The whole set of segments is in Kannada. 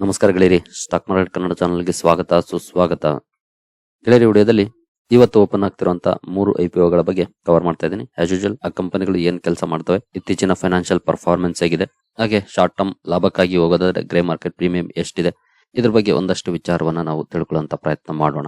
ನಮಸ್ಕಾರ ಗೆಳೆಯರಿ. ಸ್ಟಾಕ್ ಮಾರ್ಕೆಟ್ ಕನ್ನಡ ಚಾನಲ್ಗೆ ಸ್ವಾಗತ, ಸುಸ್ವಾಗತ. ಗೆಳೆಯರಿ, ವಿಡಿಯೋದಲ್ಲಿ ಇವತ್ತು ಓಪನ್ ಆಗ್ತಿರುವಂತ ಮೂರು ಐಪಿಒಗಳ ಬಗ್ಗೆ ಕವರ್ ಮಾಡ್ತಾ ಇದ್ದೀನಿ. ಆಸ್ ಯೂಶಲ್ ಆ ಕಂಪನಿಗಳು ಏನ್ ಕೆಲಸ ಮಾಡ್ತವೆ, ಇತ್ತೀಚಿನ ಫೈನಾನ್ಷಿಯಲ್ ಪರ್ಫಾರ್ಮೆನ್ಸ್ ಆಗಿದೆ ಹಾಗೆ ಶಾರ್ಟ್ ಟರ್ಮ್ ಲಾಭಕ್ಕಾಗಿ ಹೋಗೋದಾದ್ರೆ ಗ್ರೇ ಮಾರ್ಕೆಟ್ ಪ್ರೀಮಿಯಂ ಎಷ್ಟಿದೆ, ಇದ್ರ ಬಗ್ಗೆ ಒಂದಷ್ಟು ವಿಚಾರವನ್ನ ನಾವು ತಿಳ್ಕೊಳ್ಳುವಂತ ಪ್ರಯತ್ನ ಮಾಡೋಣ.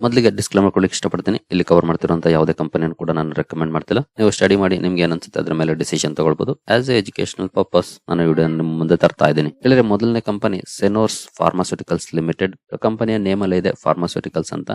ಮೊದಲಿಗೆ ಡಿಸ್ಕ್ಲೇಮರ್ ಕೊಡ್ಲಿಕ್ಕೆ ಇಷ್ಟಪಡ್ತೀನಿ. ಇಲ್ಲಿ ಕವರ್ ಮಾಡ್ತಿರುವಂತ ಯಾವುದೇ ಕಂಪನಿಯನ್ನು ಕೂಡ ನಾನು ರೆಕಮೆಂಡ್ ಮಾಡ್ತಿಲ್ಲ. ನೀವು ಸ್ಟಡಿ ಮಾಡಿ ನಿಮ್ಗೆ ಏನ್ ಅದ್ರ ಮೇಲೆ ಡಿಸಿಷನ್ ತಗೊಳ್ಬಹುದು ಆಸ್ ಎ ಎಜುಕೇಶನಲ್ ಪರ್ಪಸ್ ನಾನು ವಿಡಿಯೋ ನಿಮ್ಮ ಮುಂದೆ ತರ್ತಾ ಇದ್ದೀನಿ. ಹೇಳಿದ್ರೆ ಮೊದಲನೇ ಕಂಪನಿ ಸೆನೋರ್ಸ್ ಫಾರ್ಮಾಸ್ಯೂಟಿಕಲ್ಸ್ ಲಿಮಿಟೆಡ್ ಕಂಪನಿಯ ನೇಮ್ ಇದೆ ಫಾರ್ಮಾಸ್ಯೂಟಿಕಲ್ಸ್ ಅಂತ.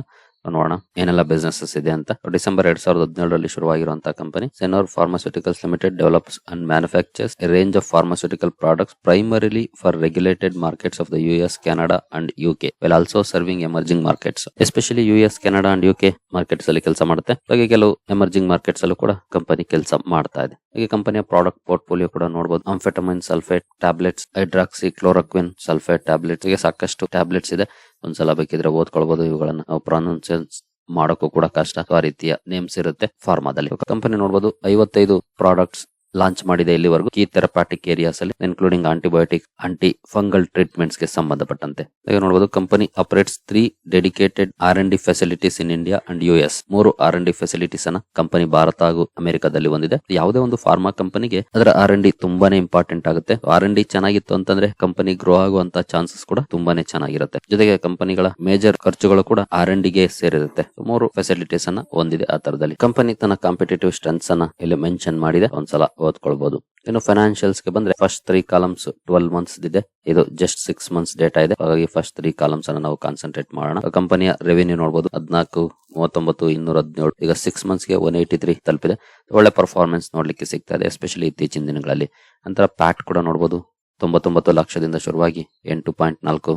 ನೋಡೋಣ. ಏನೆಲ್ಲ ಬಿಸ್ನೆಸಸ್ ಇದೆ ಅಂತ. ಡಿಸೆಂಬರ್ ಎರಡ್ ಸಾವಿರದ ಹದಿನೇಳರಲ್ಲಿ ಶುರುವಾಗಿರುವಂತಹ company Senores pharmaceuticals limited develops and manufactures range of pharmaceutical products primarily for regulated markets of the U S Canada and U K well also serving emerging markets especially U S Canada and U K markets ಅಲ್ಲಿ ಕೆಲಸ ಮಾಡುತ್ತೆ. ಹಾಗೆ ಕೆಲವು ಎಮರ್ಜಿಂಗ್ ಮಾರ್ಕೆಟ್ಸ್ ಅಲ್ಲೂ ಕೂಡ ಕಂಪನಿ ಕೆಲಸ ಮಾಡ್ತಾ ಇದೆ. ಹಾಗೆ ಕಂಪನಿಯ ಪ್ರಾಡಕ್ಟ್ ಪೋರ್ಟ್ಫೋಲಿಯೋ ಕೂಡ ನೋಡಬಹುದು amphetamine sulphate tablets hydroxychloroquine sulphate ಟ್ಯಾಬ್ಲೆಟ್ಸ್ಗೆ ಸಾಕಷ್ಟು ಟ್ಯಾಬ್ಲೆಟ್ಸ್ ಇದೆ. ಒಂದ್ಸಲ ಬೇಕಿದ್ರೆ ಓದ್ಕೊಳ್ಬಹುದು ಇವುಗಳನ್ನ ಪ್ರೊನೌನ್ಸಿಯನ್ಸ್ ಮಾಡೋಕ್ಕೂ ಕೂಡ ಕಷ್ಟ. ಆ ರೀತಿಯ ನೇಮ್ಸ್ ಇರುತ್ತೆ. ಫಾರ್ಮಾದಲ್ಲಿ ಕಂಪನಿ ನೋಡಬಹುದು ಐವತ್ತೈದು ಪ್ರಾಡಕ್ಟ್ಸ್ ಲಾಂಚ್ ಮಾಡಿದೆ ಇಲ್ಲಿವರೆಗೂ. ಈ ಥೆರಪಾಟಿಕ್ ಏರಿಯಾಸ್ ಅಲ್ಲಿ ಇನ್ಕ್ಲೂಡಿಂಗ್ ಆಂಟಿಬಯೋಟಿಕ್ ಆಂಟಿ ಫಂಗಲ್ ಟ್ರೀಟ್ಮೆಂಟ್ಸ್ಗೆ ಸಂಬಂಧಪಟ್ಟಂತೆ. ಈಗ ನೋಡಬಹುದು company operates three dedicated R and D facilities in India and U S ಮೂರು ಆರ್ ಎನ್ ಡಿ ಫೆಸಿಲಿಟೀಸ್ ಅನ್ನ ಕಂಪನಿ ಭಾರತ ಹಾಗೂ ಅಮೆರಿಕದಲ್ಲಿ ಹೊಂದಿದೆ. ಯಾವುದೇ ಒಂದು ಫಾರ್ಮಾ ಕಂಪನಿಗೆ ಅದರ ಆರ್ ಎನ್ ಡಿ ತುಂಬಾನೇ ಇಂಪಾರ್ಟೆಂಟ್ ಆಗುತ್ತೆ. ಆರ್ ಎನ್ ಡಿ ಚೆನ್ನಾಗಿತ್ತು ಅಂತಂದ್ರೆ ಕಂಪನಿ ಗ್ರೋ ಆಗುವಂತ ಚಾನ್ಸಸ್ ಕೂಡ ತುಂಬಾನೇ ಚೆನ್ನಾಗಿರುತ್ತೆ. ಜೊತೆಗೆ ಕಂಪನಿಗಳ ಮೇಜರ್ ಖರ್ಚುಗಳು ಕೂಡ ಆರ್ ಎನ್ ಡಿಗೆ ಸೇರಿರುತ್ತೆ. ಮೂರು ಫೆಸಿಲಿಟೀಸ್ ಅನ್ನ ಹೊಂದಿದೆ ಆ ತರದಲ್ಲಿ. ಕಂಪನಿ ತನ್ನ ಕಾಂಪಿಟೇಟಿವ್ ಸ್ಟ್ರೆಂತ್ಸ್ ಅನ್ನ ಇಲ್ಲಿ ಮೆನ್ಷನ್ ಮಾಡಿದೆ. ಒಂದ್ಸಲ ಓದ್ಕೊಳ್ಬಹುದು ಇನ್ನು ಫೈನಾನ್ಷಿಯಲ್ಸ್ಗೆ ಬಂದ್ರೆ first three columns twelve months ಇದೆ. ಇದು ಜಸ್ಟ್ ಸಿಕ್ಸ್ ಮಂತ್ಸ್ ಡೇಟಾ ಇದೆ. ಹಾಗಾಗಿ ಫಸ್ಟ್ ತ್ರೀ ಕಾಲಮ್ಸ್ ಅನ್ನ ನಾವು ಕಾನ್ಸಂಟ್ರೇಟ್ ಮಾಡೋಣ. ಕಂಪನಿಯ ರೆವೆನ್ಯೂ ನೋಡಬಹುದು ಹದಿನಾಲ್ಕು, ಮೂವತ್ತೊಂಬತ್ತು, ಇನ್ನೂರ ಹದಿನೇಳು. ಈಗ ಸಿಕ್ಸ್ ಮಂತ್ಸ್ಗೆ ಒನ್ ಏಯ್ಟಿ ತ್ರೀ ತಲುಪಿದೆ. ಒಳ್ಳೆ ಪರ್ಫಾರ್ಮೆನ್ಸ್ ನೋಡ್ಲಿಕ್ಕೆ ಸಿಗ್ತಾ ಇದೆ ಎಸ್ಪೆಷಲಿ ಇತ್ತೀಚಿನ ದಿನಗಳಲ್ಲಿ. ನಂತರ ಪ್ಯಾಟ್ ಕೂಡ ನೋಡಬಹುದು ತೊಂಬತ್ತೊಂಬತ್ತು ಲಕ್ಷದಿಂದ ಶುರುವಾಗಿ ಎಂಟು ಪಾಯಿಂಟ್ ನಾಲ್ಕು,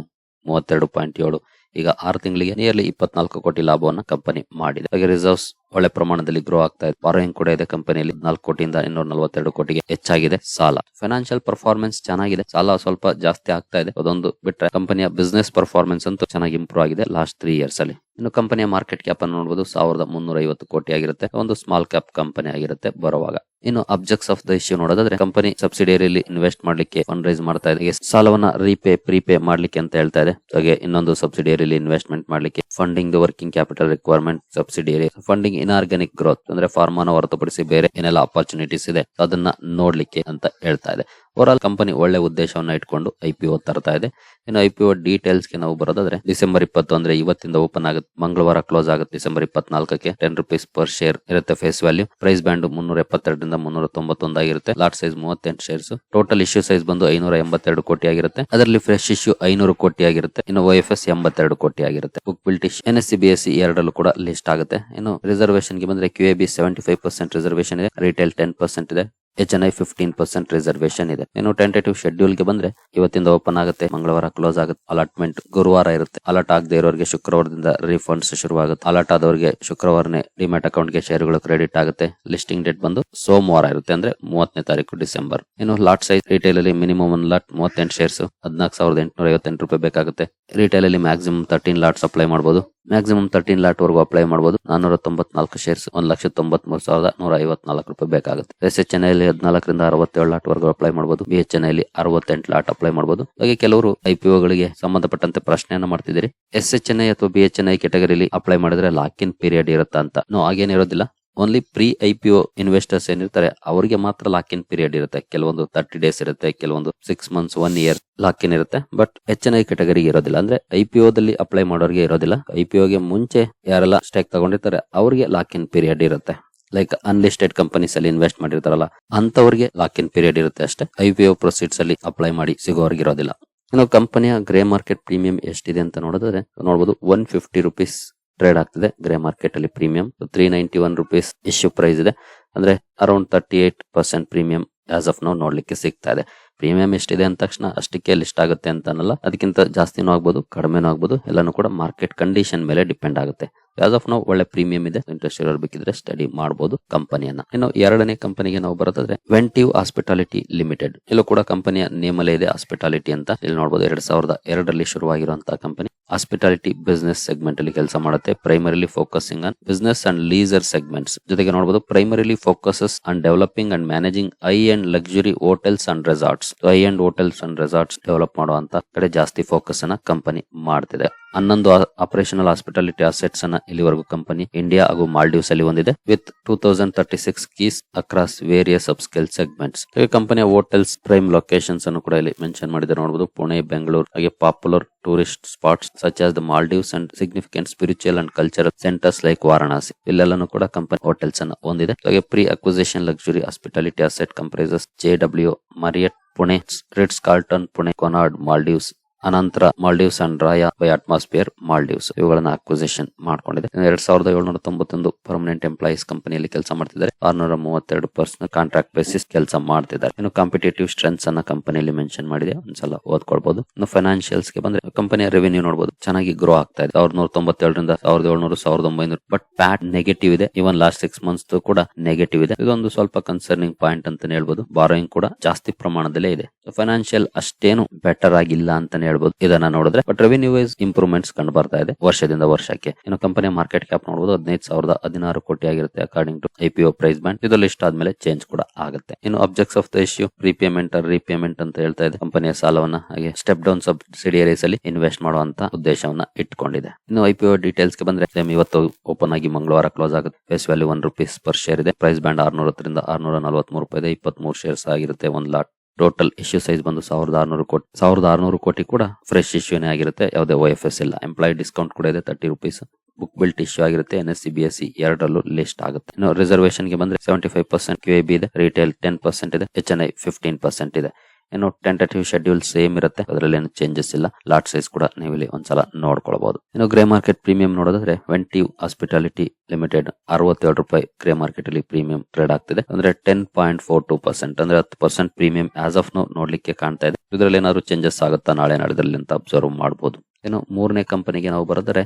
ಮೂವತ್ತೆರಡು ಪಾಯಿಂಟ್ ಏಳು. ಈಗ ಆರು ತಿಂಗಳಿಗೆ ನಿಯರ್ಲಿ ಇಪ್ಪತ್ನಾಲ್ಕು ಕೋಟಿ ಲಾಭವನ್ನು ಕಂಪನಿ ಮಾಡಿದೆ. ಹಾಗೆ ರಿಸರ್ವ್ಸ್ ಒಳ್ಳೆ ಪ್ರಮಾಣದಲ್ಲಿ ಗ್ರೋ ಆಗ್ತಾ ಇದೆ. ಬಾರೋಯಿಂಗ್ ಕೂಡ ಇದೆ ಕಂಪನಿಯಲ್ಲಿ ನಾಲ್ಕು ಕೋಟಿಯಿಂದ ಇನ್ನೂರ ನಲವತ್ತೆರಡು ಕೋಟಿಗೆ ಹೆಚ್ಚಾಗಿದೆ ಸಾಲ. ಫೈನಾನ್ಷಿಯಲ್ ಪರ್ಫಾರ್ಮೆನ್ಸ್ ಚೆನ್ನಾಗಿದೆ. ಸಾಲ ಸ್ವಲ್ಪ ಜಾಸ್ತಿ ಆಗ್ತಾ ಇದೆ. ಅದೊಂದು ಬಿಟ್ರೆ ಕಂಪನಿಯ ಬಿಸ್ನೆಸ್ ಪರ್ಫಾರ್ಮೆನ್ಸ್ ಅಂತೂ ಚೆನ್ನಾಗಿ ಇಂಪ್ರೂವ್ ಆಗಿದೆ ಲಾಸ್ಟ್ ತ್ರೀ ಇಯರ್ಸ್ ಅಲ್ಲಿ. ಇನ್ನು ಕಂಪನಿಯ ಮಾರ್ಕೆಟ್ ಕ್ಯಾಪ್ ಅನ್ನು ನೋಡಬಹುದು ಸಾವಿರದ ಮುನ್ನೂರ ಐವತ್ತು ಕೋಟಿ ಆಗಿರುತ್ತೆ. ಒಂದು ಸ್ಮಾಲ್ ಕ್ಯಾಪ್ ಕಂಪನಿ ಆಗಿರುತ್ತೆ ಬರುವಾಗ. ಇನ್ನು ಅಬ್ಜೆಕ್ಟ್ಸ್ ಆಫ್ ದ ಇಶ್ಯೂ ನೋಡೋದಾದ್ರೆ, ಕಂಪನಿ ಸಬ್ಸಿಡಿಯರಿಯಲ್ಲಿ ಇನ್ವೆಸ್ಟ್ ಮಾಡ್ಲಿಕ್ಕೆ ಫಂಡ್ ರೈಸ್ ಮಾಡ್ತಾ ಇದೆ. ಸಾಲವನ್ನ ರೀಪೇ, ಪ್ರೀಪೇ ಮಾಡ್ಲಿಕ್ಕೆ ಅಂತ ಹೇಳ್ತಾ ಇದೆ. ಹಾಗೆ ಇನ್ನೊಂದು ಸಬ್ಸಿಡಿಯರಿಯಲ್ಲಿ ಇನ್ವೆಸ್ಟ್ಮೆಂಟ್ ಮಾಡ್ಲಿಕ್ಕೆ funding working capital requirement subsidiary. Funding inorganic growth ಅಂದ್ರೆ ಫಾರ್ಮಾನ ಹೊರತುಪಡಿಸಿ ಬೇರೆ ಏನೆಲ್ಲ ಅಪರ್ಚುನಿಟೀಸ್ ಇದೆ, ಅದನ್ನ ನೋಡ್ಲಿಕ್ಕೆ ಅಂತ ಹೇಳ್ತಾ ಇದೆ. ಓವರ್ ಆಲ್ ಕಂಪನಿ ಒಳ್ಳೆ ಉದ್ದೇಶವನ್ನ ಇಟ್ಕೊಂಡು ಐ ತರ್ತಾ ಇದೆ. ಇನ್ನು ಐ ಡೀಟೇಲ್ಸ್ಗೆ ನಾವು ಬರೋದಾದ್ರೆ, ಡಿಸೆಂಬರ್ ಇಪ್ಪತ್ತು ಅಂದ್ರೆ ಇವತ್ತಿಂದ ಓಪನ್ ಆಗುತ್ತೆ. ಮಂಗಳವಾರ ಕ್ಲೋಸ್ ಆಗುತ್ತೆ ಡಿಸೆಂಬರ್ ಇಪ್ಪತ್ನಾಲ್ಕಕ್ಕೆ. ಟೆನ್ ರುಪೀಸ್ ಪರ್ ಶೇರ್ ಇರುತ್ತೆ ಫೇಸ್ ವ್ಯಾಲ್ಯೂ ಪ್ರೈಸ್ ಬ್ಯಾಂಡ್ ಮುನ್ನೂರ ಎಪ್ಪತ್ತೆರಡರಿಂದ ಮುನ್ನೂರ ತೊಂಬತ್ತೊಂದು ಆಗಿರುತ್ತೆ ಲಾಟ್ ಸೈಜ್ ಮೂವತ್ತೆಂಟು ಶೇರ್ಸ್ ಟೋಟಲ್ ಇಶ್ಯೂ ಸೈಜ್ ಬಂದು ಐನೂರ ಎಂಬತ್ತೆರಡು ಕೋಟಿ ಆಗಿರುತ್ತೆ ಅದರಲ್ಲಿ ಫ್ರೆಶ್ ಇಶ್ಯೂ ಐನೂರು ಕೋಟಿ ಆಗಿರುತ್ತೆ ಇನ್ನು ಓ ಎಫ್ ಎಸ್ ಎಂಬತ್ತೆರಡು ಕೋಟಿ ಆಗಿರುತ್ತೆ book built issue N S E B S E ಎರಡರಲ್ಲೂ ಕೂಡ ಲಿಸ್ಟ್ ಆಗುತ್ತೆ. ಇನ್ನು ರಿಸರ್ವೇಶನ್ಗೆ ಬಂದ್ರೆ Q I B seventy five percent reservation ಇದೆ. ರಿಟೇಲ್ ಟೆನ್ ಪರ್ಸೆಂಟ್ ಇದೆ. H N I fifteen percent reservation ಇದೆ. ಇನ್ನು ಟೆಂಟೇಟಿವ್ ಶೆಡ್ಯೂಲ್ಗೆ ಬಂದ್ರೆ ಇವತ್ತಿಂದ ಓಪನ್ ಆಗುತ್ತೆ. ಮಂಗಳವಾರ ಕ್ಲೋಸ್ ಆಗುತ್ತೆ. ಅಲಾಟ್ಮೆಂಟ್ ಗುರುವಾರ ಇರುತ್ತೆ. ಅಲಾಟ್ ಆಗದೆ ಇರೋರಿಗೆ ಶುಕ್ರವಾರದಿಂದ ರೀಫಂಡ್ಸ್ ಶುರುವಾಗುತ್ತೆ. ಅಲಾಟ್ ಆದವರಿಗೆ ಶುಕ್ರವಾರನೇ ಡಿಮ್ಯಾಟ್ ಅಕೌಂಟ್ಗೆ ಶೇರ್ಗಳು ಕ್ರೆಡಿಟ್ ಆಗುತ್ತೆ. ಲಿಸ್ಟಿಂಗ್ ಡೇಟ್ ಬಂದು ಸೋಮವಾರ ಇರುತ್ತೆ ಅಂದ್ರೆ ಮೂವತ್ತನೇ ತಾರೀಕು ಡಿಸೆಂಬರ್. ಇನ್ನು ಲಾಟ್ ಸೈಜ್ ರಿಟೇಲ್ ಅಲ್ಲಿ ಮಿನಿಮಮ್ ಒಂದು ಲಾಟ್ ಮೂವತ್ತೆಂಟು ಶೇರ್ಸ್ ಹದಿನಾಲ್ಕು ಸಾವಿರದ ಎಂಟುನೂರ ಐವತ್ತೆಂಟು ರೂಪಾಯಿ ಬೇಕಾಗುತ್ತೆ. ರಿಟೇಲ್ ಅಲ್ಲಿ ಮ್ಯಾಕ್ಸಿಮಮ್ ತರ್ಟೀನ್ ಲಾಟ್ಸ್ ಅಪ್ಲೈ ಮಾಡಬಹುದು ಮ್ಯಾಕ್ಸಿಮಮ್ ತರ್ಟೀನ್ ಲಾಟ್ ವರೆಗೂ ಅಪ್ಲೈ ಮಾಡಬಹುದು ನಾನೂರ ತೊಂಬತ್ನಾಲ್ಕು ಶೇರ್ಸ್ ಒಂದ್ ಲಕ್ಷ ತೊಂಬತ್ಮೂರು ಸಾವಿರದ ನೂರ ಐವತ್ನಾಲ್ಕು ರೂಪಾಯಿ ಬೇಕಾಗುತ್ತೆ. ಎಸ್ ಎಚ್ ಎನ್ ಐಲಿ ಹದಿನಾಲ್ಕರಿಂದ ಅರವತ್ತೇಳು ಲಾಟ್ ವರೆಗೂ ಅಪ್ಲೈ ಮಾಡಬಹುದು ಬಿ ಎಚ್ ಎನ್ ಐಲಿ ಅರವತ್ತೆಂಟು ಲಾಟ್ ಅಪ್ಲೈ ಮಾಡಬಹುದು ಹಾಗೆ ಕೆಲವರು ಐ ಪಿ ಗಳಿಗೆ ಸಂಬಂಧಪಟ್ಟಂತೆ ಪ್ರಶ್ನೆಯನ್ನ ಮಾಡ್ತಿದ್ದೀರಿ. ಎಸ್ ಎಚ್ ಎನ್ ಐ ಅಥವಾ ಬಿ ಎಚ್ ಎನ್ ಐ ಕೆಟಗರಿಲಿ ಅಪ್ಲೈ ಮಾಡಿದ್ರೆ ಲಾಕ್ ಇನ್ ಪೀರಿಯಡ್ ಇರುತ್ತಾ ಅಂತ. No ಹಾಗೇನಿರೋದಿಲ್ಲ only pre I P O investors ಏನಿರ್ತಾರೆ, ಅವರಿಗೆ ಮಾತ್ರ ಲಾಕ್ ಇನ್ ಪೀರಿಯಡ್ ಇರುತ್ತೆ. ಕೆಲವೊಂದು ತರ್ಟಿ ಡೇಸ್ ಇರುತ್ತೆ, ಕೆಲವೊಂದು six months one year lock in ಇರುತ್ತೆ. ಬಟ್ ಎಚ್ ಎನ್ ಐ ಕೆಟಗರಿಗೆ ಇರೋದಿಲ್ಲ. ಅಂದ್ರೆ ಐ ಪಿ ದಲ್ಲಿ ಅಪ್ಲೈ ಮಾಡೋರಿಗೆ ಇರೋದಿಲ್ಲ. ಐ ಪಿ ಗೆ ಮುಂಚೆ ಯಾರೆಲ್ಲ ಸ್ಟೇಕ್ ತಗೊಂಡಿರ್ತಾರೆ, ಅವರಿಗೆ ಲಾಕ್ ಇನ್ ಪೀರಿಯಡ್ ಇರುತ್ತೆ. ಲೈಕ್ ಅನ್ಲಿಸ್ಟೆಡ್ ಕಂಪನೀಸ್ ಅಲ್ಲಿ ಇನ್ವೆಸ್ಟ್ ಮಾಡಿರ್ತಾರಲ್ಲ ಅಂತವರಿಗೆ ಲಾಕ್ ಇನ್ ಪೀರಿಯಡ್ ಇರುತ್ತೆ ಅಷ್ಟೇ. ಐ ಪಿ ಒ ಪ್ರೊಸೀಡ್ಸ್ ಅಲ್ಲಿ ಅಪ್ಲೈ ಮಾಡಿ ಸಿಗೋರಿಗೆ ಇರೋದಿಲ್ಲ. ಇನ್ನು ಕಂಪನಿಯ ಗ್ರೇ ಮಾರ್ಕೆಟ್ ಪ್ರೀಮಿಯಂ ಎಷ್ಟಿದೆ ಅಂತ ನೋಡಿದ್ರೆ ನೋಡಬಹುದು ಒನ್ ಫಿಫ್ಟಿ ರುಪೀಸ್ ಟ್ರೇಡ್ ಆಗ್ತಿದೆ. ಗ್ರೇ ಮಾರ್ಕೆಟ್ ಅಲ್ಲಿ premium three ninety one rupees issue price ಇದೆ. ಅಂದ್ರೆ around thirty eight percent premium as of ನಾವು ನೋಡ್ಲಿಕ್ಕೆ ಸಿಗ್ತಾ ಇದೆ. ಪ್ರೀಮಿಯಂ ಎಷ್ಟಿದೆ ಅಂದ ತಕ್ಷಣ ಅಷ್ಟಕ್ಕೆ ಲಿಸ್ಟ್ ಆಗುತ್ತೆ ಅಂತ ಅದಕ್ಕಿಂತ ಜಾಸ್ತಿನೂ ಆಗ್ಬೋದು, ಕಡಿಮೆನೂ ಆಗ್ಬೋದು. ಎಲ್ಲಾನು ಕೂಡ ಮಾರ್ಕೆಟ್ ಕಂಡೀಷನ್ ಮೇಲೆ ಡಿಪೆಂಡ್ ಆಗುತ್ತೆ. ಆಸ್ ಆಫ್ ನಾವು ಒಳ್ಳೆ ಪ್ರೀಮಿಯಂ ಇದೆ. ಇಂಟ್ರೆಸ್ಟ್ ಇರೋರು ಬೇಕಿದ್ರೆ ಸ್ಟಡಿ ಮಾಡಬಹುದು ಕಂಪನಿಯನ್ನ ಇನ್ನು ಎರಡನೇ ಕಂಪನಿಗೆ ನಾವು ಬರೋದಾದ್ರೆ ವೆಂಟಿವ್ ಹಾಸ್ಪಿಟಾಲಿಟಿ ಲಿಮಿಟೆಡ್ ಇಲ್ಲೂ ಕೂಡ ಕಂಪನಿಯ ನೇಮ್ ಇದೆ ಹಾಸ್ಪಿಟಾಲಿಟಿ ಅಂತ. ಇಲ್ಲಿ ನೋಡಬಹುದು ಎರಡ್ ಸಾವಿರದ ಎರಡರಲ್ಲಿ ಶುರುವಾಗಿರುವಂತಹ ಕಂಪನಿ ಹಾಸ್ಪಿಟಾಲಿಟಿ ಬಿಸ್ನೆಸ್ ಸೆಗ್ಮೆಂಟ್ ಅಲ್ಲಿ ಕೆಲಸ ಮಾಡುತ್ತೆ. Primarily focusing on business and leisure segments ಜೊತೆಗೆ ನೋಡಬಹುದು primarily focuses on developing and managing I and luxury hotels and resorts I and hotels and resorts develop ಮಾಡುವಂತ ಕಡೆ ಜಾಸ್ತಿ ಫೋಕಸ್ ಅನ್ನ ಕಂಪನಿ ಮಾಡ್ತಿದೆ. ಹನ್ನೊಂದು ಆಪರೇಷನಲ್ ಹಾಸ್ಪಿಟಾಲಿಟಿ ಅಸೆಟ್ಸ್ ಅನ್ನ ಇಲ್ಲಿವರೆಗೂ ಕಂಪನಿ ಇಂಡಿಯಾ ಹಾಗೂ ಮಾಲ್ಡೀವ್ಸ್ ಅಲ್ಲಿ ಹೊಂದಿದೆ. With two thousand thirty six keys across various upscale segments ಕಂಪನಿಯ ಹೋಟೆಲ್ಸ್ ಪ್ರೈಮ್ ಲೊಕೇಶನ್ಸ್ ಅನ್ನು ಕೂಡ ಇಲ್ಲಿ ಮೆನ್ಷನ್ ಮಾಡಿದ್ದಾರೆ ನೋಡಬಹುದು ಪುಣೆ, ಬೆಂಗಳೂರು, ಹಾಗೆ popular tourist spots such as the Maldives and significant spiritual and cultural centres like Varanasi ಇಲ್ಲೆಲ್ಲಾನು ಕೂಡ ಕಂಪನಿ ಹೋಟೆಲ್ಸ್ ಅನ್ನು ಹೊಂದಿದೆ. ಹಾಗೆ pre acquisition luxury hospitality asset comprises J W Marriott Pune Ritz Carlton Pune Conrad Maldives Anantara Maldives and Raaya by Atmosphere Maldives ಇವುಗಳನ್ನ ಅಕ್ವಿಸಿಷನ್ ಮಾಡ್ಕೊಂಡಿದೆ. ಎರಡ್ ಸಾವಿರದ ಏಳ್ನೂರ ತೊಂಬತ್ತೊಂದು ಪರ್ಮನೆಂಟ್ ಎಂಪ್ಲಾಯೀಸ್ ಕಂಪನಿಯಲ್ಲಿ ಕೆಲಸ ಮಾಡ್ತಿದ್ದಾರೆ. ಆರ್ನೂರ ಮೂವತ್ತೆರಡು ಪರ್ಸನ್ ಕಾಂಟ್ರಾಕ್ಟ್ ಬೇಸಿಸ್ ಕೆಲಸ ಮಾಡ್ತಿದ್ದಾರೆ. ಇನ್ನು ಕಾಂಪಿಟೇಟಿವ್ ಸ್ಟ್ರೆಂತ್ಸ್ ಅನ್ನ ಕಂಪನಿಯಲ್ಲಿ ಮೆನ್ಷನ್ ಮಾಡಿದೆ. ಒಂದ್ಸಲ ಓದ್ಕೊಳ್ಬಹುದು ಇನ್ನು ಫೈನಾನ್ಷಿಯಲ್ಸ್ಗೆ ಬಂದ್ರೆ ಕಂಪನಿಯ ರೆವೆನ್ಯೂ ನೋಡಬಹುದು ಚೆನ್ನಾಗಿ ಗ್ರೋ ಆಗ್ತಾ ಇದೆ. ಸಾವಿರದ ನೂರ ತೊಂಬತ್ತೇಳರಿಂದ ಸಾವಿರದ ಏಳ್ನೂರು, ಸಾವಿರದ ಒಂಬೈನೂರು. ಬಟ್ ಪ್ಯಾಟ್ ನೆಗೆಟಿವ್ ಇದೆ. ಇವನ್ ಲಾಸ್ಟ್ ಸಿಕ್ಸ್ ಮಂತ್ಸ್ ಕೂಡ ನೆಗೆಟಿವ್ ಇದೆ. ಇದೊಂದು ಸ್ವಲ್ಪ ಕನ್ಸರ್ನಿಂಗ್ ಪಾಯಿಂಟ್ ಅಂತ ಹೇಳ್ಬಹುದು ಬಾರೋಯಿಂಗ್ ಕೂಡ ಜಾಸ್ತಿ ಪ್ರಮಾಣದಲ್ಲೇ ಇದೆ. ಫೈನಾನ್ಷಿಯಲ್ ಅಷ್ಟೇನು ಬೆಟರ್ ಆಗಿಲ್ಲ ಅಂತಾನೆ ಹೇಳ್ಬೋದು. ಇದನ್ನ ನೋಡಿದ್ರೆ ಬಟ್ ರೆವಿನ್ಯೂ ವೈಸ್ ಇಂಪ್ರೂವ್ಮೆಂಟ್ಸ್ ಕಂಡು ಬರ್ತಾ ಇದೆ ವರ್ಷದಿಂದ ವರ್ಷಕ್ಕೆ. ಇನ್ನು ಕಂಪನಿಯ ಮಾರ್ಕೆಟ್ ಕ್ಯಾಪ್ ನೋಡಬಹುದು ಹದಿನೈದು ಸಾವಿರದ ಹದಿನಾರು ಕೋಟಿ ಆಗಿರುತ್ತೆ according to IPO price band ಇದು ಲಿಸ್ಟ್ ಆದ್ಮೇಲೆ ಚೇಂಜ್ ಕೂಡ ಆಗುತ್ತೆ. ಇನ್ನು objects of the issue repayment repayment ಅಂತ ಹೇಳ್ತಾ ಇದೆ. ಕಂಪನಿಯ ಸಾಲವನ್ನ ಹಾಗೆ ಸ್ಟೆಪ್ ಡೌನ್ ಸಬ್ಸಿಡಿಯರೀಸ್ ಅಲ್ಲಿ ಇನ್ವೆಸ್ಟ್ ಮಾಡುವಂತ ಉದ್ದೇಶವನ್ನ ಇಟ್ಕೊಂಡಿದೆ. ಇನ್ನು ಐಪಿಒ ಡೀಟೇಲ್ಸ್ಗೆ ಬಂದ್ರೆ ಇವತ್ತು ಓಪನ್ ಆಗಿ ಮಂಗಳವಾರ ಕ್ಲೋಸ್ ಆಗುತ್ತೆ. Face value one rupees per share ಇದೆ. ಪ್ರೈಸ್ ಬ್ಯಾಂಡ್ ಆರ್ನೂರತ್ತರಿಂದ ಆರ್ನೂರ ನಲವತ್ಮೂರು ರೂಪಾಯಿ ಇದೆ. ಇಪ್ಪತ್ಮೂರು ಶೇರ್ಸ್ ಆಗಿರುತ್ತೆ. ಒಂದ್ ಲಾಟ್ ಟೋಟಲ್ ಇಶ್ಯೂ ಸೈಜ್ ಬಂದು ಸಾವಿರದ ಆರ್ನೂರು ಕೋಟಿ, ಸಾವಿರದ ಆರ್ನೂರು ಕೋಟಿ ಕೂಡ ಫ್ರೆಶ್ ಇಶ್ಯೂನೇ ಆಗಿರುತ್ತೆ. ಯಾವುದೇ ಓ ಎಫ್ ಎಸ್ ಇಲ್ಲ. ಎಂಪ್ಲಾಯ್ ಡಿಸ್ಕೌಂಟ್ ಕೂಡ ಇದೆ thirty rupees book built issue ಆಗಿರುತ್ತೆ N S E B S E ಎರಡರಲ್ಲೂ ಲಿಸ್ಟ್ ಆಗುತ್ತೆ. ಇನ್ನು ರಿಸರ್ವೇಶನ್ಗೆ ಬಂದ್ರೆ seventy five percent Q B ಇದೆ ರಿಟೇಲ್ ಟೆನ್ ಪರ್ಸೆಂಟ್ ಇದೆ H N I fifteen percent ಇದೆ. ಇನ್ನು ಟೆಂಟೇಟಿವ್ ಶೆಡ್ಯೂಲ್ ಸೇಮ್ ಇರುತ್ತೆ. ಅದರಲ್ಲಿ ಏನು ಚೇಂಜಸ್ ಇಲ್ಲ. ಲಾಟ್ ಸೈಜ್ ಕೂಡ ನೀವು ಇಲ್ಲಿ ಒಂದ್ಸಲ ನೋಡ್ಕೊಳ್ಬಹುದು ಇನ್ನು ಗ್ರೇ ಮಾರ್ಕೆಟ್ ಪ್ರೀಮಿಯಂ ನೋಡೋದ್ರೆ ವೆಂಟಿವ್ ಹಾಸ್ಪಿಟಾಲಿಟಿ ಲಿಮಿಟೆಡ್ ಅರವತ್ತೇಳು ರೂಪಾಯಿ ಗ್ರೇ ಮಾರ್ಕೆಟ್ ಅಲ್ಲಿ ಪ್ರೀಮಿಯಂ ಟ್ರೇಡ್ ಆಗ್ತಿದೆ. ಅಂದ್ರೆ ten point four two percent ಅಂದ್ರೆ ಹತ್ತು percent premium as of no ನೋಡ್ಲಿಕ್ಕೆ ಕಾಣ್ತಾ ಇದೆ. ಇದರಲ್ಲಿ ಏನಾದ್ರು ಚೇಂಜಸ್ ಆಗುತ್ತಾ ನಾಳೆ ನಾಳೆದಲ್ಲಿ ಅಂತ ಅಬ್ಸರ್ವ್ ಮಾಡಬಹುದು ಇನ್ನು ಮೂರನೇ ಕಂಪನಿಗೆ ನಾವು ಬರೆದರೆ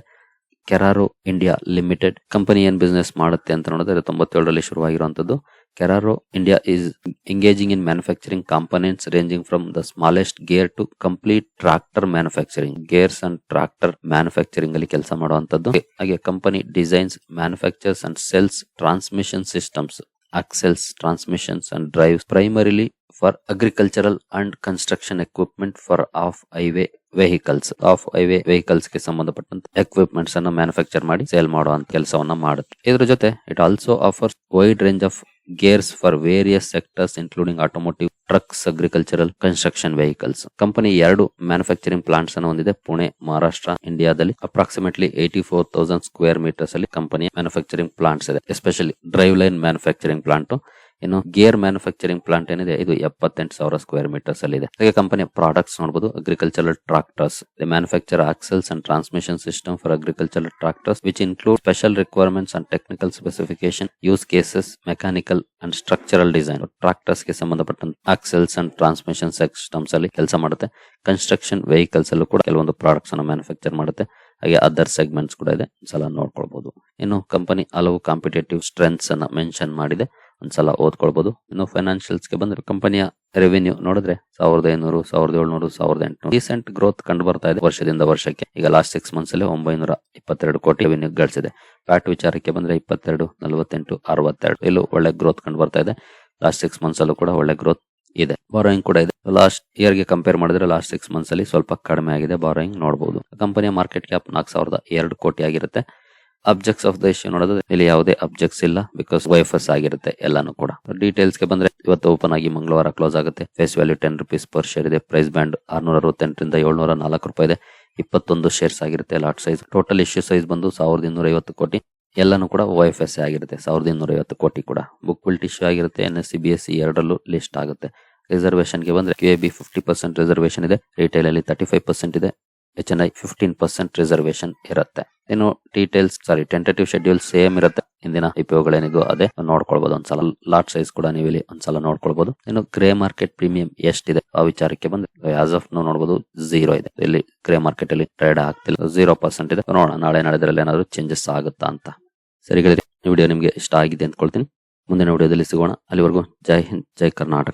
ಕೆರಾರು ಇಂಡಿಯಾ ಲಿಮಿಟೆಡ್ ಕಂಪನಿ ಏನ್ ಬಿಸ್ನೆಸ್ ಮಾಡುತ್ತೆ ಅಂತ ನೋಡಿದ್ರೆ ತೊಂಬತ್ತೇಳರಲ್ಲಿ ಶುರುವಾಗಿರುವಂತದ್ದು Carraro India is engaging in manufacturing components ranging from the smallest gear to complete tractor manufacturing gears and tractor manufacturing ಅಲ್ಲಿ ಕೆಲಸ ಮಾಡುವಂತದ್ದು ಹಾಗೆ company designs manufactures and sells transmission systems axles transmissions and drive primarily for agricultural and construction equipment for off highway vehicles off highway ವೆಹಿಕಲ್ಸ್ಗೆ ಸಂಬಂಧಪಟ್ಟಂತ ಎಕ್ವಿಪ್ಮೆಂಟ್ಸ್ ಅನ್ನು ಮ್ಯಾನುಫ್ಯಾಕ್ಚರ್ ಮಾಡಿ ಸೇಲ್ ಮಾಡುವಂತ ಕೆಲಸವನ್ನ ಮಾಡುತ್ತೆ. ಇದ್ರ ಜೊತೆ it also offers wide range of gears for various sectors including automotive trucks agricultural construction vehicles company ಎರಡು ಮ್ಯಾನುಫ್ಯಾಕ್ಚರಿಂಗ್ ಪ್ಲಾಂಟ್ಸ್ ಅನ್ನು ಹೊಂದಿದೆ. ಪುಣೆ, ಮಹಾರಾಷ್ಟ್ರ, ಇಂಡಿಯಾದಲ್ಲಿ approximately eighty four thousand square metres ಅಲ್ಲಿ ಕಂಪನಿಯ ಮ್ಯಾನುಫ್ಯಾಕ್ಚರಿಂಗ್ ಪ್ಲಾಂಟ್ಸ್ ಇದೆ. Especially drive line manufacturing plant ಇನ್ನು ಗೇರ್ ಮ್ಯಾನುಫ್ಯಾಕ್ಚರಿಂಗ್ ಪ್ಲಾಂಟ್ ಏನಿದೆ, ಇದು ಎಪ್ಪತ್ತೆಂಟು ಸಾವಿರ ಸ್ಕ್ವೇರ್ ಮೀಟರ್ಸ್ ಅಲ್ಲಿ ಇದೆ. ಹಾಗೆ ಕಂಪನಿಯ ಪ್ರಾಡಕ್ಟ್ಸ್ ನೋಡಬಹುದು agricultural tractors manufacture axles and transmission system for agricultural tractors which include special requirements and technical specification use cases mechanical and structural design ಟ್ರಾಕ್ಟರ್ಸ್ಗೆ ಸಂಬಂಧಪಟ್ಟಂತ ಆಕ್ಸೆಲ್ಸ್ ಅಂಡ್ ಟ್ರಾನ್ಸ್ಮಿಷನ್ ಸಿಸ್ಟಮ್ಸ್ ಅಲ್ಲಿ ಕೆಲಸ ಮಾಡುತ್ತೆ. ಕನ್ಸ್ಟ್ರಕ್ಷನ್ ವೆಹಿಕಲ್ಸ್ ಅಲ್ಲೂ ಕೂಡ ಕೆಲವೊಂದು ಪ್ರಾಡಕ್ಟ್ಸ್ ಅನ್ನು ಮ್ಯಾನುಫ್ಯಾಕ್ಚರ್ ಮಾಡುತ್ತೆ. ಹಾಗೆ ಅದರ್ ಸೆಗ್ಮೆಂಟ್ಸ್ ಕೂಡ ಇದೆ. ಸಲ ನೋಡ್ಕೊಳ್ಬಹುದು ಇನ್ನು ಕಂಪನಿ ಹಲವು ಕಾಂಪಿಟೇಟಿವ್ ಸ್ಟ್ರೆಂತ್ಸ್ ಅನ್ನ ಮೆನ್ಷನ್ ಮಾಡಿದೆ. ಒಂದ್ಸಲ ಓದ್ಕೊಳ್ಬಹುದು ಇನ್ನು ಫೈನಾನ್ಷಿಯಲ್ಸ್ಗೆ ಬಂದ್ರೆ ಕಂಪನಿಯ ರೆವಿನ್ಯೂ ನೋಡಿದ್ರೆ ಸಾವಿರದ ಐನೂರು, ಸಾವಿರದ ಏಳ್ನೂರು, ಸಾವಿರದ ಎಂಟುನೂರು. ರೀಸೆಂಟ್ ಗ್ರೋತ್ ಕಂಡು ಬರ್ತಾ ಇದೆ ವರ್ಷದಿಂದ ವರ್ಷಕ್ಕೆ. ಈಗ ಲಾಸ್ಟ್ ಸಿಕ್ಸ್ ಮಂತ್ಸ್ ಅಲ್ಲಿ ಒಂಬೈನೂರ ಇಪ್ಪತ್ತೆರಡು ಕೋಟಿ ರೆವಿನ್ಯೂ ಗಳಿಸಿದೆ. ಪ್ಯಾಟ್ ವಿಚಾರಕ್ಕೆ ಬಂದ್ರೆ ಇಪ್ಪತ್ತೆರಡು, ನಲವತ್ತೆಂಟು, ಅರವತ್ತೆರಡು. ಇಲ್ಲೂ ಒಳ್ಳೆ ಗ್ರೋತ್ ಕಂಡು ಬರ್ತಾ ಇದೆ. ಲಾಸ್ಟ್ ಸಿಕ್ಸ್ ಮಂತ್ಸ್ ಅಲ್ಲೂ ಕೂಡ ಒಳ್ಳೆ ಗ್ರೋತ್ ಇದೆ. ಬಾರೋಯಿಂಗ್ ಕೂಡ ಇದೆ. ಲಾಸ್ಟ್ ಇಯರ್ಗೆ ಕಂಪೇರ್ ಮಾಡಿದ್ರೆ ಲಾಸ್ಟ್ ಸಿಕ್ಸ್ ಮಂತ್ಸ್ ಅಲ್ಲಿ ಸ್ವಲ್ಪ ಕಡಿಮೆ ಆಗಿದೆ. ಬಾರೋಯಿಂಗ್ ನೋಡಬಹುದು ಕಂಪನಿಯ ಮಾರ್ಕೆಟ್ ಕ್ಯಾಪ್ ನಾಲ್ಕು ಸಾವಿರದ ಎರಡು ಕೋಟಿ ಆಗಿರುತ್ತೆ. ಅಬ್ಜೆಕ್ಟ್ಸ್ ಆಫ್ ದ ಇಶ್ಯೂ ನೋಡೋದು. ಇಲ್ಲಿ ಯಾವುದೇ ಅಬ್ಜೆಕ್ಟ್ಸ್ ಇಲ್ಲ ಬಿಕಾಸ್ ವೈಫಸ್ ಆಗಿರುತ್ತೆ ಎಲ್ಲಾನು ಕೂಡ. ಡೀಟೇಲ್ಸ್ಗೆ ಬಂದ್ರೆ ಇವತ್ತು ಓಪನ್ ಆಗಿ ಮಂಗಳವಾರ ಕ್ಲೋಸ್ ಆಗುತ್ತೆ. Face value ten rupees per share ಇದೆ. ಪ್ರೈಸ್ ಬ್ಯಾಂಡ್ ಆರ್ನೂರ ಅರವತ್ತೆಂಟರಿಂದ ಏಳ್ನೂರ ನಾಲ್ಕು ರೂಪಾಯಿ ಇದೆ. ಇಪ್ಪತ್ತೊಂದು ಶೇರ್ಸ್ ಆಗಿರುತ್ತೆ lot size total issue size ಬಂದು ಸಾವಿರದ ಇನ್ನೂರ ಐವತ್ತು ಕೋಟಿ. ಎಲ್ಲಾನು ಕೂಡ ಎಸ್ ಆಗಿರುತ್ತೆ. ಸಾವಿರದ ಇನ್ನೂರ ಐವತ್ತು ಕೋಟಿ ಕೂಡ. ಬುಕ್ ಬಿಲ್ಟ್ ಇಶ್ಯೂ ಆಗಿರುತ್ತೆ. N S E B S E ಎರಡರಲ್ಲೂ ಲಿಸ್ಟ್ ಆಗುತ್ತೆ. ರಿಸರ್ವೇಶನ್ಗೆ ಬಂದ್ರೆ Q B fifty percent reservation ಇದೆ. ರಿಟೈಲ್ ಅಲ್ಲಿ ತರ್ಟಿ ಫೈವ್ ಪರ್ಸೆಂಟ್ ಇದೆ. H N I fifteen percent reservation ಇರುತ್ತೆ. ಇನ್ನು details sorry tentative schedule same ಇರುತ್ತೆ. ಇಂದಿನ ಐಪಿಒಗಳೇನಿಗೂ ಅದೇ ನೋಡ್ಕೊಳ್ಬಹುದು ಒಂದ್ಸಲ ಲಾಟ್ ಸೈಜ್ ಕೂಡ ನೀವು ಇಲ್ಲಿ ಒಂದ್ಸಲ ನೋಡ್ಕೊಳ್ಬಹುದು ಇನ್ನು ಗ್ರೇ ಮಾರ್ಕೆಟ್ ಪ್ರೀಮಿಯಂ ಎಷ್ಟಿದೆ ಆ ವಿಚಾರಕ್ಕೆ ಬಂದ್ರೆ ಆಸ್ ಆಫ್ ನಾವು ನೋಡಬಹುದು ಝೀರೋ ಇದೆ. ಇಲ್ಲಿ ಗ್ರೇ ಮಾರ್ಕೆಟ್ ಅಲ್ಲಿ ಟ್ರೇಡ್ ಆಗ್ತಿಲ್ಲ. ಝೀರೋ ಪರ್ಸೆಂಟ್ ಇದೆ. ನೋಡೋಣ, ನಾಳೆ ನಾಳೆದ್ರಲ್ಲಿ ಏನಾದ್ರು ಚೇಂಜಸ್ ಆಗುತ್ತಾ ಅಂತ. ಸರಿ ಗೆಳೆಯರೆ, ಈ ವಿಡಿಯೋ ನಿಮಗೆ ಇಷ್ಟ ಆಗಿದೆ ಅಂದ್ಕೊಳ್ತೀನಿ. ಮುಂದಿನ ವಿಡಿಯೋದಲ್ಲಿ ಸಿಗೋಣ. ಅಲ್ಲಿವರೆಗೂ ಜೈ ಹಿಂದ್, ಜೈ ಕರ್ನಾಟಕ.